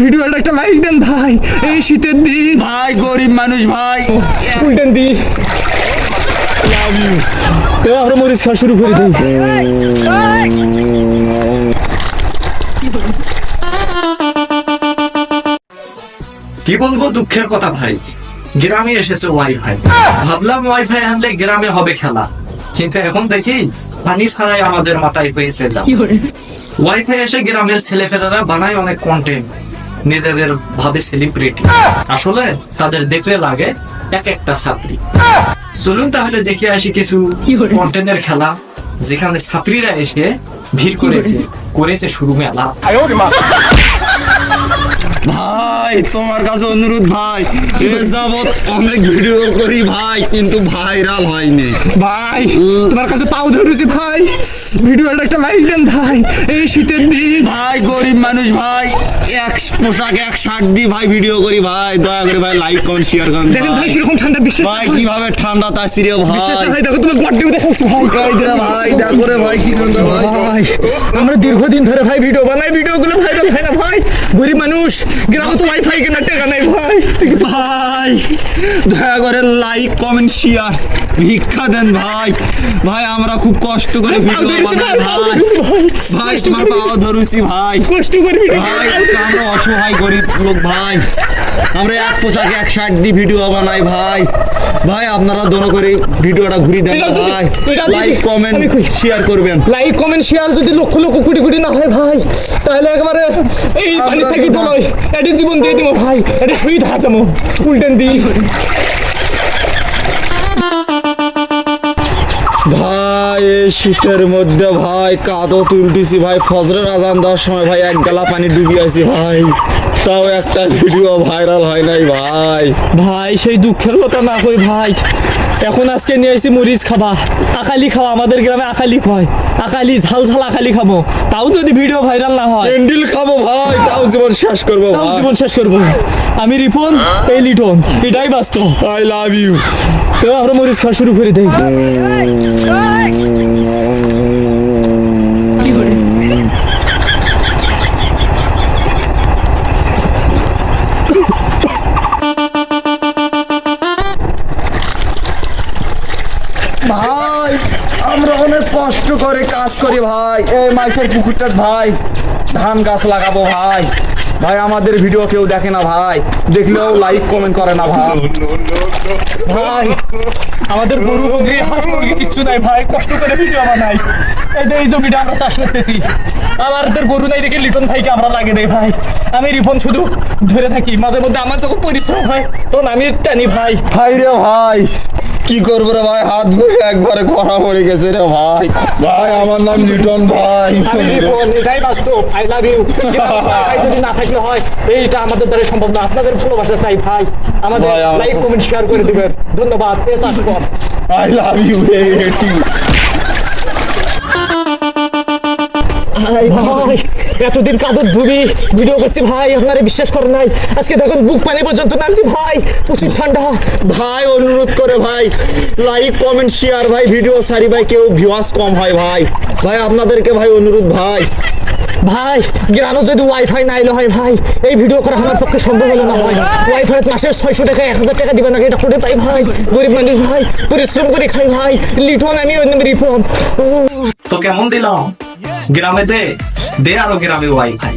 ভিডিওটা একটা লাইক দেন ভাই। এই শীতের দিন। ভাই গরিব মানুষ ভাই। উল্টেন দি। আমরা মরিচ খাওয়া শুরু করে দিই। কি বলব দুঃখের কথা ভাই? গ্রামে এসেছে ওয়াইফাই ভাবলাম ওয়াইফাই আনলে গ্রামে হবে খেলা। কিন্তু এখন দেখি পানি ছাড়াই আমাদের মাথায় হয়েছে যা। ওয়াইফাই এসে গ্রামের ছেলেফেলেরা বানায় অনেক কন্টেন্ট নিজেদের ভাবে সেলিব্রিটি আসলে তাদের দেখলে লাগে এক একটা ছাত্রী। চলুন তাহলে দেখে আসি কিছু কন্টেন্টের খেলা যেখানে ছাত্রীরা এসে ভিড় করেছে করেছে শুরু মেলা। ভাই তোমার কাছে অনুরোধ ভাই এ যাবৎ অনেক ভিডিও করি ভাই কিন্তু ভাইরাল হয়নি। ভাই তোমার কাছে পাও ধরেছি ভাই। ভিডিওটা একটা লাইক দেন ভাই এই শীতের দিন। ভাই গরিব মানুষ ভাই এক পোশাক এক শার্ট দিয়ে ভাই ভিডিও করি ভাই দয়া করে ভাই লাইক কমেন্ট শেয়ার করেন দেখেন ভাই ভাই। কীরকম ঠান্ডা বিশ্বাস ভাই কীভাবে ঠান্ডা তাসি রে ভাই। ভাই দেখো তোমার দেখাচ্ছি ভাই ভাই দিরা ভাই দেখো রে ভাই কি ঠান্ডা ভাই। ভাই আমরা দীর্ঘদিন ধরে ভাই ভিডিও বানাই ভিডিওগুলো ভাইরাল হয় না ভাই। গরিব মানুষ গ্রাম তো ওয়াইফাই না টাকা নাই ভাই। ভাই দয়া করে লাইক কমেন্ট শেয়ার ভিক্ষা দেন ভাই। ভাই আমরা খুব কষ্ট করে ভিডিও বানাই ভাই। ভাই। তোমার পাওয়া ধরুছি ভাই। কষ্ট করে ভিডিও ভাই আমরা অসহায় গরিব লোক ভাই। আমরা এক পোশাকে এক শার্ট দিয়ে ভিডিও বানাই ভাই। ভাই আপনারা দোনো করে ভিডিওটা ঘুরি দেন ভাই। লাইক কমেন্ট শেয়ার করবেন। লাইক কমেন্ট শেয়ার যদি লক্ষ লক্ষ কোটি কোটি না হয় ভাই তাহলে একেবারে এই পানি থেকে ডলয় এটা জীবন দিয়ে দিব ভাই। এটা শহীদ হাজামো। উল্টেন দিই এই শীতের মধ্যে ভাই ভাই। ফজরের আজান দেওয়ার সময় ভাই এক গালা পানি ডুবি আছি ভাই। তাও একটা ভিডিও ভাইরাল হয় নাই ভাই। ভাই সেই দুঃখের কথা না কই ভাই। এখন আজকে নিয়ে আসি মরিচ খাবা। আকালি খাওয়া আমাদের গ্রামে আকালি খায়। আকালি ঝাল ঝাল আকালি খাব। তাও যদি ভিডিও ভাইরাল না হয় ক্যান্ডেল খাব ভাই তাও জীবন শেষ করব তাও ভাই। জীবন শেষ করব। আমি রিপন এই লিটন এটাই বাস্তব। আই লাভ ইউ এবার আমরা মরিচ খাওয়া শুরু করে দেই। ভাই আমরা অনেক কষ্ট করে কাজ করি ভাই। এই মাইকের পুকুরটা ভাই ধান গাছ লাগাবো ভাই। ভাই আমাদের ভিডিও কেউ দেখে না ভাই। দেখলেও লাইক কমেন্ট করে না ভাই। ভাই আমাদের গরু মুরগি হাঁস মুরগি কিচ্ছু নাই ভাই কষ্ট করে ভিডিও বানাই। এই যে এই জমিটা আমরা চাষ করতেছি। আমাদের গরু নাই দেখে লিটন ভাইকে আমরা লাগে দেই ভাই। আমি রিপন শুধু ধরে থাকি মাঝে মধ্যে আমার যখন পরিশ্রম হয় তখন আমি টানি ভাই। ভাই রে ভাই কি করব রে ভাই? হাতগুলো একবারে কড়া পড়ে গেছে রে ভাই। ভাই আমার নাম লিটন ভাই। এটাই বাস্তব। আই লাভ ইউ ভাই যদি না থাকলে হয় এইটা আমাদের দ্বারা সম্ভব না। আপনাদের ভালোবাসা চাই ভাই। আমাদের লাইক কমেন্ট শেয়ার করে দিবেন। ধন্যবাদ। আই লাভ ইউ এতদিন কাদর ধুবি ভিডিও করছি ভাই আপনারা বিশ্বাস করেন নাই। আজকে দেখুন বুক পানি পর্যন্ত নামছি ভাই প্রচুর ঠান্ডা। ভাই অনুরোধ করে ভাই লাইক কমেন্ট শেয়ার ভাই ভিডিও সারি ভাই কেউ ভিউয়ার্স কম হয় ভাই। ভাই আপনাদেরকে ভাই অনুরোধ ভাই। ভাই গ্রামে যদি ওয়াইফাই না এলো হয় ভাই এই ভিডিও করা আমার পক্ষে সম্ভব হলো না ভাই। ওয়াইফাই মাসের ছয়শো টাকা এক হাজার টাকা দিবেন না এটা করে পাই ভাই। গরিব মানুষ ভাই পরিশ্রম করে খাই ভাই। লিটন আমি অন্য রিপন তো কেমন দিলাম? গ্রামে দে। দে আরও গ্রামে ওয়াইফাই